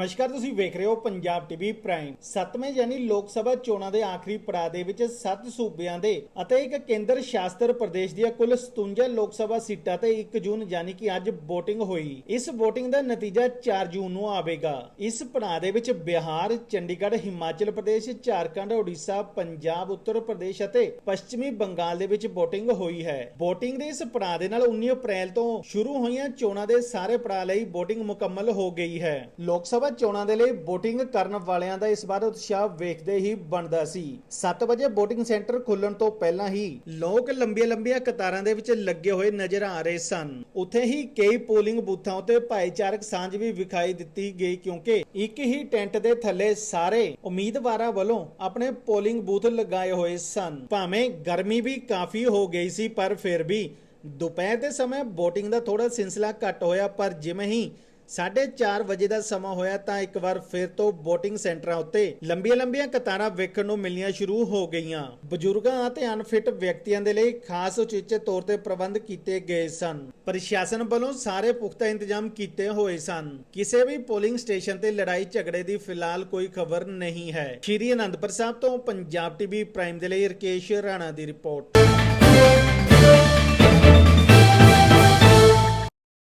ਨਮਸਕਾਰ, ਤੁਸੀਂ ਵੇਖ ਰਹੇ ਹੋ ਪੰਜਾਬ ਟੀਵੀ ਪ੍ਰਾਈਮ। 7ਵੇਂ ਯਾਨੀ ਲੋਕ ਸਭਾ ਚੋਣਾਂ ਦੇ ਆਖਰੀ ਪੜਾਅ ਦੇ ਵਿੱਚ 7 ਸੂਬਿਆਂ ਦੇ ਅਤੇ ਇੱਕ ਕੇਂਦਰ ਸ਼ਾਸਤਰ ਪ੍ਰਦੇਸ਼ ਦੀਆਂ ਕੁੱਲ 57 ਲੋਕ ਸਭਾ ਸੀਟਾਂ ਤੇ 1 ਜੂਨ ਯਾਨੀ ਕਿ ਅੱਜ VOTING ਹੋਈ। ਇਸ VOTING ਦਾ ਨਤੀਜਾ 4 ਜੂਨ ਨੂੰ ਆਵੇਗਾ। ਇਸ ਪੜਾਅ ਦੇ ਵਿੱਚ ਬਿਹਾਰ, ਚੰਡੀਗੜ੍ਹ, ਹਿਮਾਚਲ ਪ੍ਰਦੇਸ਼, ਝਾਰਖੰਡ ਓਡੀਸ਼ਾ ਪੰਜਾਬ, ਉੱਤਰ ਪ੍ਰਦੇਸ਼ ਅਤੇ ਪੱਛਮੀ ਬੰਗਾਲ ਦੇ ਵਿੱਚ VOTING ਹੋਈ ਹੈ। VOTING ਦੇ ਇਸ ਪੜਾਅ ਦੇ ਨਾਲ 19 ਅਪ੍ਰੈਲ ਤੋਂ ਸ਼ੁਰੂ ਹੋਈਆਂ ਚੋਣਾਂ ਦੇ ਸਾਰੇ ਪੜਾਅ ਲਈ VOTING ਮੁਕੰਮਲ ਹੋ ਗਈ ਹੈ। ਲੋਕ ਸਭਾ ਚੋਣਾਂ ਦੇ ਲਈ VOTING ਕਰਨ ਵਾਲਿਆਂ ਦਾ ਇਸ ਵਾਰ ਉਤਸ਼ਾਹ ਵੇਖਦੇ ਹੀ ਬਣਦਾ ਸੀ। 7 ਵਜੇ VOTING ਸੈਂਟਰ ਖੁੱਲਣ ਤੋਂ ਪਹਿਲਾਂ ਹੀ ਲੋਕ ਲੰਬੀਆਂ-ਲੰਬੀਆਂ ਕਤਾਰਾਂ ਦੇ ਵਿੱਚ ਲੱਗੇ ਹੋਏ ਨਜ਼ਰ ਆ ਰਹੇ ਸਨ। ਉੱਥੇ ਹੀ ਕਈ ਪੋਲਿੰਗ ਬੂਥਾਂ ਉੱਤੇ ਭਾਈਚਾਰਕ ਸਾਂਝ ਵੀ ਵਿਖਾਈ ਦਿੱਤੀ ਗਈ ਕਿਉਂਕਿ ਇੱਕ ਹੀ ਟੈਂਟ ਦੇ ਥੱਲੇ ਸਾਰੇ ਉਮੀਦਵਾਰਾਂ ਵੱਲੋਂ ਆਪਣੇ ਪੋਲਿੰਗ ਬੂਥ ਲਗਾਏ ਹੋਏ ਸਨ। ਭਾਵੇਂ ਗਰਮੀ ਵੀ ਕਾਫੀ ਹੋ ਗਈ ਸੀ, ਪਰ ਫਿਰ ਵੀ ਦੁਪਹਿਰ ਦੇ ਸਮੇਂ VOTING ਦਾ ਥੋੜਾ ਸਿਲਸਿਲਾ ਘੱਟ ਹੋਇਆ, ਪਰ ਜਿਵੇਂ ਹੀ 4:30 ਵਜੇ ਦਾ ਸਮਾਂ ਹੋਇਆ ਤਾਂ ਇੱਕ ਵਾਰ ਫਿਰ ਤੋਂ VOTING ਸੈਂਟਰਾਂ ਉੱਤੇ ਲੰਬੀਆਂ-ਲੰਬੀਆਂ ਕਤਾਰਾਂ ਵੇਖਣ ਨੂੰ ਮਿਲਣੀਆਂ ਸ਼ੁਰੂ ਹੋ ਗਈਆਂ। ਬਜ਼ੁਰਗਾਂ ਅਤੇ ਅਨਫਿਟ ਵਿਅਕਤੀਆਂ ਦੇ ਲਈ ਖਾਸ ਉਚੇਚੇ ਤੌਰ ਤੇ ਪ੍ਰਬੰਧ ਕੀਤੇ ਗਏ ਸਨ। ਪ੍ਰਸ਼ਾਸਨ ਵੱਲੋਂ ਸਾਰੇ ਪੁਖਤਾ ਇੰਤਜ਼ਾਮ ਕੀਤੇ ਹੋਏ ਸਨ। ਕਿਸੇ ਵੀ ਪੋਲਿੰਗ ਸਟੇਸ਼ਨ ਤੇ ਲੜਾਈ ਝਗੜੇ ਦੀ ਫਿਲਹਾਲ ਕੋਈ ਖਬਰ ਨਹੀਂ ਹੈ। ਸ਼੍ਰੀ ਅਨੰਦਪੁਰ ਸਾਹਿਬ ਤੋਂ ਪੰਜਾਬ ਟੀਵੀ ਪ੍ਰਾਈਮ ਦੇ ਲਈ ਰਕੇਸ਼ ਰਾਣਾ ਦੀ ਰਿਪੋਰਟ।